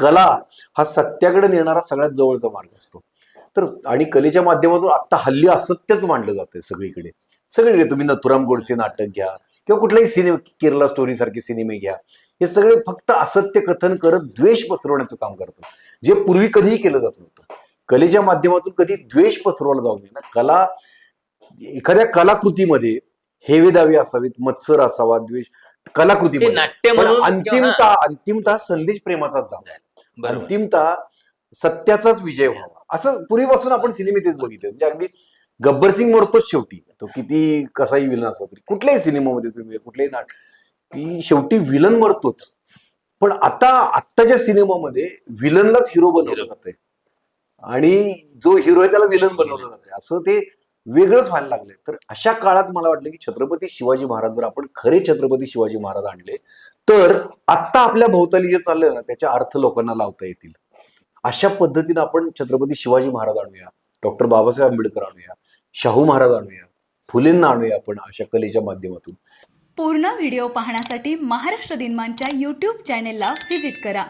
कला हा सत्याकडे नेणारा सगळ्यात जवळचा मार्ग असतो. तर आणि कलेच्या माध्यमातून आता हल्ली असत्यच मांडलं जातंय सगळीकडे. सगळीकडे तुम्ही नथुराम गोडसे नाटक घ्या किंवा कुठलाही सिनेमा केरला स्टोरी सारखे सिनेमे घ्या. हे सगळे फक्त असत्य कथन करत द्वेष पसरवण्याचं काम करतात. जे पूर्वी कधीही केलं जात नव्हतं. कलेच्या माध्यमातून कधी द्वेष पसरवला जाऊ नये ना. कला एखाद्या कलाकृतीमध्ये हेवे दावे असावेत मत्सर असावा द्वेष ते कलाकृतीमध्ये नाट्य पण म्हणून किंवा- अंतिमता अंतिमता संदेश प्रेमाचाच जावा. अंतिमता सत्याचाच विजय व्हावा. असं पूर्वीपासून आपण सिनेमे तेच बघितले. म्हणजे अगदी गब्बर सिंग मरतोच शेवटी. तो किती कसाही विलन असला तरी. कुठल्याही सिनेमामध्ये तुम्ही कुठल्याही नाट की शेवटी विलन मरतोच. पण आता आत्ताच्या सिनेमामध्ये विलनलाच हिरो बनवलं. जातंय. आणि जो हिरो आहे त्याला विलन बनवलं जातंय. असं ते वेगळंच व्हायला लागलंय. तर अशा काळात मला वाटलं की छत्रपती शिवाजी महाराज जर आपण खरे छत्रपती शिवाजी महाराज आणले तर आत्ता आपल्या भोवताली जे चाललंय ना त्याचे अर्थ लोकांना लावता येतील. अशा पद्धतीनं आपण छत्रपती शिवाजी महाराज आणूया डॉक्टर बाबासाहेब आंबेडकर आणूया शाहू महाराज आणूया फुलेंना आणूया आपण अशा कलेच्या माध्यमातून. पूर्ण व्हिडिओ पाहण्यासाठी महाराष्ट्र दिनमानच्या यूट्यूब चॅनेलला व्हिजिट करा.